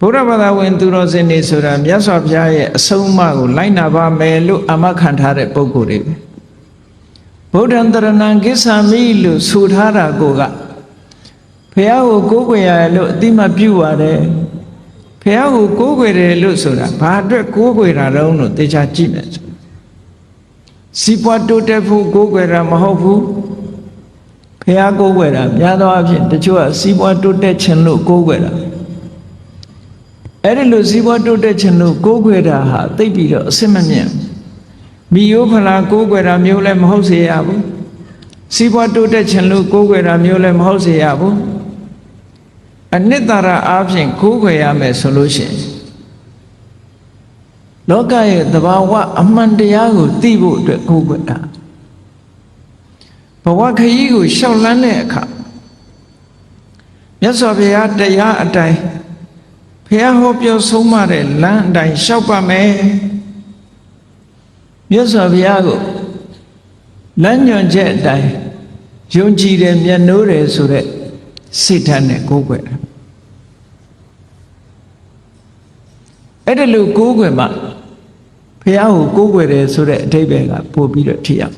ဗုဒ္ဓဘာသာဝင်သူတော်စင်တွေဆိုတာမြတ်စွာဘုရားရဲ့အဆုံးအမကိုလိုက်နာပါမယ်လို့အမခံထားတဲ့ပုဂ္ဂိုလ်တွေပဲဗုဒ္ဓံတရဏံကိစ္ဆာမိလို့ဆိုထားတာကိုကဘုရားကိုကိုးကွယ်ရတယ်လို့အတိမပြုရတယ်ဘုရားကိုကိုးကွယ်တယ်လို့ဆိုတာဘာအတွက်ကိုးကွယ်တာတုံးလို့တေချာကြည့်မယ်ဆိုစီပွားတိုးတက်ဖို့ကိုးကွယ်တာမဟုတ်ဘူးဘုရားကိုးကွယ်တာများသောအားဖြင့်တချို့ကစီပွားတိုးတက်ခြင်းလို့ကိုးကွယ်တာ အဲ့ဒီလိုစီပွားတိုးတက်ခြင်းလို့ကိုးကွယ်တာဟာသိပ်ပြီးတော့အစစ်မမြတ်မိယိုးဖလားကိုးကွယ်တာမျိုးလည်းမဟုတ်စေရဘူးစီပွားတိုးတက်ခြင်းလို့ကိုးကွယ်တာမျိုးလည်းမဟုတ်စေရဘူးအနှစ်သာရအားဖြင့်ကိုးကွယ်ရမယ်ဆိုလို့ရှိရင်လောကရဲ့သဘာဝအမှန်တရားကိုသိဖို့အတွက်ကိုးကွယ်တာဘဝခရီးကိုရှောက်လန်းတဲ့အခါမြတ်စွာဘုရားတရားအတိုင်း ဘုရားဟောပြောဆုံးမတဲ့လမ်းအတိုင်းရှောက်ပါမယ်မြတ်စွာဘုရားကိုလမ်းညွှန်ချက်အတိုင်းယုံကြည်တယ်မျက်နှိုးတယ်ဆိုတဲ့စိတ်ဓာတ်နဲ့ကိုးကွယ်တာအဲ့ဒါလို့ကိုးကွယ်မှဘုရားကိုကိုးကွယ်တယ်ဆိုတဲ့အဓိပ္ပာယ်ကပို့ပြီးတော့ထိရအောင်